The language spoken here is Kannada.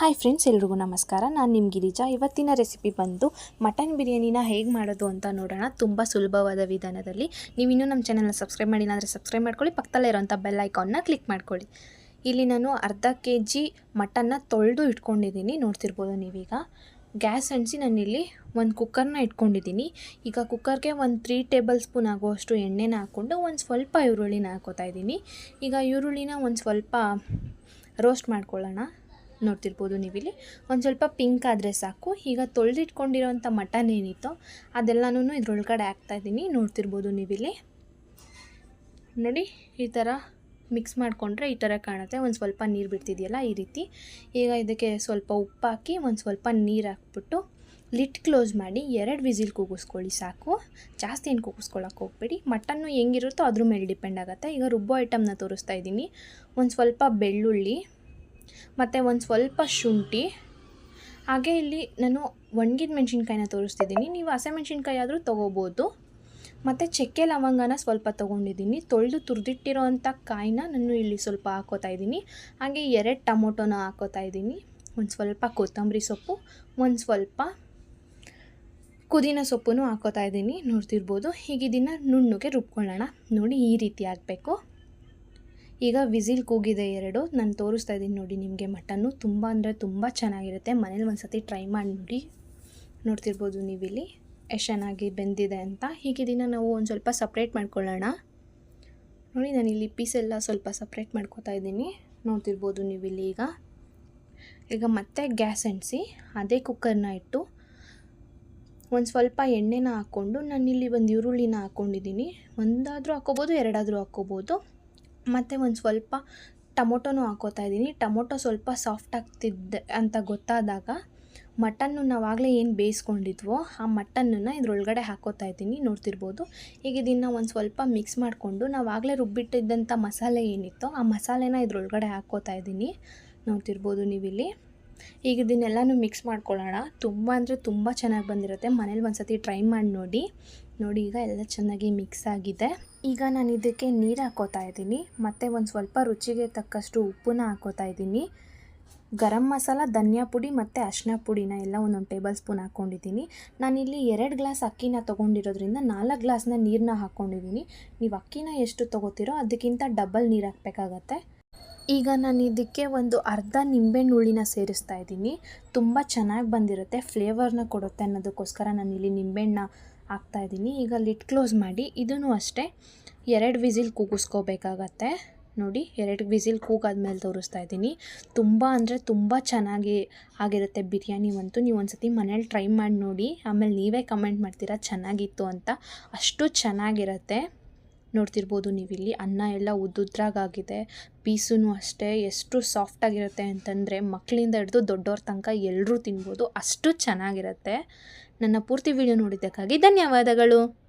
ಹಾಯ್ ಫ್ರೆಂಡ್ಸ್ ಎಲ್ರಿಗೂ ನಮಸ್ಕಾರ. ನಾನು ನಿಮ್ಮ ಗಿರಿಜಾ. ಇವತ್ತಿನ ರೆಸಿಪಿ ಬಂದು ಮಟನ್ ಬಿರಿಯಾನಿನ ಹೇಗೆ ಮಾಡೋದು ಅಂತ ನೋಡೋಣ. ತುಂಬ ಸುಲಭವಾದ ವಿಧಾನದಲ್ಲಿ. ನೀವು ಇನ್ನೂ ನಮ್ಮ ಚಾನಲ್ನ ಸಬ್ಸ್ಕ್ರೈಬ್ ಮಾಡಿಲ್ಲ ಅಂದರೆ ಸಬ್ಸ್ಕ್ರೈಬ್ ಮಾಡ್ಕೊಳ್ಳಿ, ಪಕ್ಕದಲ್ಲೇ ಇರೋಂಥ ಬೆಲ್ ಐಕಾನ್ನ ಕ್ಲಿಕ್ ಮಾಡ್ಕೊಳ್ಳಿ. ಇಲ್ಲಿ ನಾನು ಅರ್ಧ ಕೆ ಜಿ ಮಟನ್ನ ತೊಳೆದು ಇಟ್ಕೊಂಡಿದ್ದೀನಿ. ನೋಡ್ತಿರ್ಬೋದು ನೀವೀಗ. ಗ್ಯಾಸ್ ಅಂಟಿಸಿ ನಾನಿಲ್ಲಿ ಒಂದು ಕುಕ್ಕರ್ನ ಇಟ್ಕೊಂಡಿದ್ದೀನಿ. ಈಗ ಕುಕ್ಕರ್ಗೆ ಒಂದು ತ್ರೀ ಟೇಬಲ್ ಸ್ಪೂನ್ ಆಗುವಷ್ಟು ಎಣ್ಣೆನ ಹಾಕ್ಕೊಂಡು ಒಂದು ಸ್ವಲ್ಪ ಈರುಳ್ಳಿನ ಹಾಕೋತಾ ಇದ್ದೀನಿ. ಈಗ ಈರುಳ್ಳಿನ ಒಂದು ಸ್ವಲ್ಪ ರೋಸ್ಟ್ ಮಾಡ್ಕೊಳ್ಳೋಣ. ನೋಡ್ತಿರ್ಬೋದು ನೀವಿಲ್ಲಿ. ಒಂದು ಸ್ವಲ್ಪ ಪಿಂಕ್ ಆದರೆ ಸಾಕು. ಈಗ ತೊಳೆದಿಟ್ಕೊಂಡಿರೋಂಥ ಮಟನ್ ಏನಿತ್ತೋ ಅದೆಲ್ಲನೂ ಇದ್ರೊಳಗಡೆ ಹಾಕ್ತಾಯಿದ್ದೀನಿ. ನೋಡ್ತಿರ್ಬೋದು ನೀವಿಲ್ಲಿ. ನೋಡಿ, ಈ ಥರ ಮಿಕ್ಸ್ ಮಾಡಿಕೊಂಡ್ರೆ ಈ ಥರ ಕಾಣುತ್ತೆ. ಒಂದು ಸ್ವಲ್ಪ ನೀರು ಬಿಡ್ತಿದೆಯಲ್ಲ ಈ ರೀತಿ. ಈಗ ಇದಕ್ಕೆ ಸ್ವಲ್ಪ ಉಪ್ಪು ಹಾಕಿ ಒಂದು ಸ್ವಲ್ಪ ನೀರು ಹಾಕ್ಬಿಟ್ಟು ಲಿಟ್ ಕ್ಲೋಸ್ ಮಾಡಿ ಎರಡು ವಿಸಿಲ್ ಕೂಗಿಸ್ಕೊಳ್ಳಿ ಸಾಕು. ಜಾಸ್ತಿ ಏನು ಕೂಗಿಸ್ಕೊಳ್ಳೋಕೆ ಹೋಗ್ಬೇಡಿ. ಮಟನ್ನು ಹೆಂಗಿರುತ್ತೋ ಅದ್ರ ಮೇಲೆ ಡಿಪೆಂಡ್ ಆಗುತ್ತೆ. ಈಗ ರುಬ್ಬೋ ಐಟಮ್ನ ತೋರಿಸ್ತಾ ಇದ್ದೀನಿ. ಒಂದು ಸ್ವಲ್ಪ ಬೆಳ್ಳುಳ್ಳಿ ಮತ್ತು ಒಂದು ಸ್ವಲ್ಪ ಶುಂಠಿ. ಹಾಗೆ ಇಲ್ಲಿ ನಾನು ಒಣಗಿದ ಮೆಣಸಿನ್ಕಾಯಿನ ತೋರಿಸ್ತಿದ್ದೀನಿ. ನೀವು ಹಸಿಮೆಣ್ಸಿನ್ಕಾಯಿ ಆದರೂ ತೊಗೋಬೋದು. ಮತ್ತು ಚಕ್ಕೆ ಲವಂಗನ ಸ್ವಲ್ಪ ತೊಗೊಂಡಿದ್ದೀನಿ. ತೊಳೆದು ತುರಿದಿಟ್ಟಿರೋ ಅಂಥ ಕಾಯಿನ ನಾನು ಇಲ್ಲಿ ಸ್ವಲ್ಪ ಹಾಕೋತಾ ಇದ್ದೀನಿ. ಹಾಗೆ ಎರಡು ಟೊಮೊಟೊನ ಹಾಕೋತಾ ಇದ್ದೀನಿ. ಒಂದು ಸ್ವಲ್ಪ ಕೊತ್ತಂಬರಿ ಸೊಪ್ಪು, ಒಂದು ಸ್ವಲ್ಪ ಪುದೀನ ಸೊಪ್ಪು ಹಾಕೋತಾ ಇದ್ದೀನಿ. ನೋಡ್ತಿರ್ಬೋದು. ಇದನ್ನು ನುಣ್ಣಗೆ ರುಬ್ಕೊಳ್ಳೋಣ. ನೋಡಿ ಈ ರೀತಿ ಆಗಬೇಕು. ಈಗ ವಿಸಿಲ್ ಕೂಗಿದೆ ಎರಡು. ನಾನು ತೋರಿಸ್ತಾ ಇದ್ದೀನಿ ನೋಡಿ ನಿಮಗೆ ಮಟನ್ನು. ತುಂಬ ಅಂದರೆ ತುಂಬ ಚೆನ್ನಾಗಿರುತ್ತೆ. ಮನೇಲಿ ಒಂದು ಸತಿ ಟ್ರೈ ಮಾಡಿ ನೋಡಿ. ನೋಡ್ತಿರ್ಬೋದು ನೀವಿಲ್ಲಿ. ಎಷ್ಟು ಚೆನ್ನಾಗಿ ಬೆಂದಿದೆ ಅಂತ. ಹೀಗಿದಿನ ನಾವು ಒಂದು ಸ್ವಲ್ಪ ಸಪ್ರೇಟ್ ಮಾಡ್ಕೊಳ್ಳೋಣ. ನೋಡಿ ನಾನು ಇಲ್ಲಿ ಪೀಸೆಲ್ಲ ಸ್ವಲ್ಪ ಸಪ್ರೇಟ್ ಮಾಡ್ಕೋತಾ ಇದ್ದೀನಿ. ನೋಡ್ತಿರ್ಬೋದು ನೀವಿಲ್ಲಿ ಈಗ. ಈಗ ಮತ್ತೆ ಗ್ಯಾಸ್ ಎಣಿಸಿ ಅದೇ ಕುಕ್ಕರ್ನ ಇಟ್ಟು ಒಂದು ಸ್ವಲ್ಪ ಎಣ್ಣೆನ ಹಾಕ್ಕೊಂಡು ನಾನಿಲ್ಲಿ ಒಂದು ಈರುಳ್ಳಿನ ಹಾಕ್ಕೊಂಡಿದ್ದೀನಿ ಒಂದಾದರೂ ಹಾಕ್ಕೋಬೋದು, ಎರಡಾದರೂ ಹಾಕ್ಕೋಬೋದು. ಮತ್ತು ಒಂದು ಸ್ವಲ್ಪ ಟೊಮೊಟೊನೂ ಹಾಕೋತಾ ಇದ್ದೀನಿ. ಟೊಮೊಟೊ ಸ್ವಲ್ಪ ಸಾಫ್ಟ್ ಆಗ್ತಿದ್ದೆ ಅಂತ ಗೊತ್ತಾದಾಗ ಮಟನ್ನು ನಾವಾಗಲೇ ಏನು ಬೇಯಿಸ್ಕೊಂಡಿದ್ವೋ ಆ ಮಟನ್ನನ್ನು ಇದ್ರೊಳಗಡೆ ಹಾಕೋತಾ ಇದ್ದೀನಿ. ನೋಡ್ತಿರ್ಬೋದು. ಈಗ ಇದನ್ನು ಒಂದು ಸ್ವಲ್ಪ ಮಿಕ್ಸ್ ಮಾಡಿಕೊಂಡು ನಾವಾಗಲೇ ರುಬ್ಬಿಟ್ಟಿದ್ದಂಥ ಮಸಾಲೆ ಏನಿತ್ತೋ ಆ ಮಸಾಲೆನ ಇದ್ರೊಳಗಡೆ ಹಾಕೋತಾ ಇದ್ದೀನಿ. ನೋಡ್ತಿರ್ಬೋದು ನೀವಿಲ್ಲಿ. ಈಗ ಇದನ್ನೆಲ್ಲನೂ ಮಿಕ್ಸ್ ಮಾಡ್ಕೊಳ್ಳೋಣ. ತುಂಬ ಅಂದರೆ ತುಂಬ ಚೆನ್ನಾಗಿ ಬಂದಿರುತ್ತೆ. ಮನೇಲಿ ಒಂದು ಸತಿ ಟ್ರೈ ಮಾಡಿ ನೋಡಿ. ನೋಡಿ, ಈಗ ಎಲ್ಲ ಚೆನ್ನಾಗಿ ಮಿಕ್ಸ್ ಆಗಿದೆ. ಈಗ ನಾನು ಇದಕ್ಕೆ ನೀರು ಹಾಕೋತಾ ಇದ್ದೀನಿ. ಮತ್ತು ಒಂದು ಸ್ವಲ್ಪ ರುಚಿಗೆ ತಕ್ಕಷ್ಟು ಉಪ್ಪನ್ನ ಹಾಕೋತಾ ಇದ್ದೀನಿ. ಗರಂ ಮಸಾಲ, ಧನಿಯಾ ಪುಡಿ ಮತ್ತು ಅರಿಶಿನ ಪುಡಿನ ಎಲ್ಲ ಒಂದೊಂದು ಟೇಬಲ್ ಸ್ಪೂನ್ ಹಾಕ್ಕೊಂಡಿದ್ದೀನಿ ನಾನಿಲ್ಲಿ ಎರಡು ಗ್ಲಾಸ್ ಅಕ್ಕಿನ ತೊಗೊಂಡಿರೋದ್ರಿಂದ ನಾಲ್ಕು ಗ್ಲಾಸ್ನ ನೀರನ್ನ ಹಾಕ್ಕೊಂಡಿದ್ದೀನಿ ನೀವು ಅಕ್ಕಿನ ಎಷ್ಟು ತೊಗೋತೀರೋ ಅದಕ್ಕಿಂತ ಡಬಲ್ ನೀರು ಹಾಕಬೇಕಾಗತ್ತೆ. ಈಗ ನಾನು ಇದಕ್ಕೆ ಒಂದು ಅರ್ಧ ನಿಂಬೆಹಣ್ಣು ಹುಳಿನ ಸೇರಿಸ್ತಾ ಇದ್ದೀನಿ. ತುಂಬ ಚೆನ್ನಾಗಿ ಬಂದಿರುತ್ತೆ ಫ್ಲೇವರ್ನ ಕೊಡುತ್ತೆ ಅನ್ನೋದಕ್ಕೋಸ್ಕರ ನಾನು ಇಲ್ಲಿ ನಿಂಬೆಹಣ್ಣ ಹಾಕ್ತಾಯಿದ್ದೀನಿ ಈಗ ಲಿಟ್ ಕ್ಲೋಸ್ ಮಾಡಿ ಇದೂ ಅಷ್ಟೇ ಎರಡು ವಿಸಿಲ್ ಕೂಗಿಸ್ಕೋಬೇಕಾಗತ್ತೆ. ನೋಡಿ, ಎರಡು ವಿಸಿಲ್ ಕೂಗಾದ್ಮೇಲೆ ತೋರಿಸ್ತಾ ಇದ್ದೀನಿ. ತುಂಬ ಅಂದರೆ ತುಂಬ ಚೆನ್ನಾಗಿ ಆಗಿರುತ್ತೆ ಬಿರಿಯಾನಿ ಅಂತೂ. ನೀವು ಒಂದು ಸತಿ ಮನೇಲಿ ಟ್ರೈ ಮಾಡಿ ನೋಡಿ. ಆಮೇಲೆ ನೀವೇ ಕಮೆಂಟ್ ಮಾಡ್ತೀರಾ, ಚೆನ್ನಾಗಿತ್ತು ಅಂತ. ಅಷ್ಟು ಚೆನ್ನಾಗಿರುತ್ತೆ. ನೋಡ್ತಿರ್ಬೋದು ನೀವಿಲ್ಲಿ. ಅನ್ನ ಎಲ್ಲ ಉದ್ದುದ್ರಾಗಾಗಿದೆ. ಪೀಸೂ ಅಷ್ಟೇ. ಎಷ್ಟು ಸಾಫ್ಟಾಗಿರುತ್ತೆ ಅಂತಂದರೆ ಮಕ್ಕಳಿಂದ ಹಿಡಿದು ದೊಡ್ಡವ್ರ ತನಕ ಎಲ್ಲರೂ ತಿನ್ಬೋದು. ಅಷ್ಟು ಚೆನ್ನಾಗಿರುತ್ತೆ. ನನ್ನ ಪೂರ್ತಿ ವಿಡಿಯೋ ನೋಡಿದ್ದಕ್ಕಾಗಿ ಧನ್ಯವಾದಗಳು.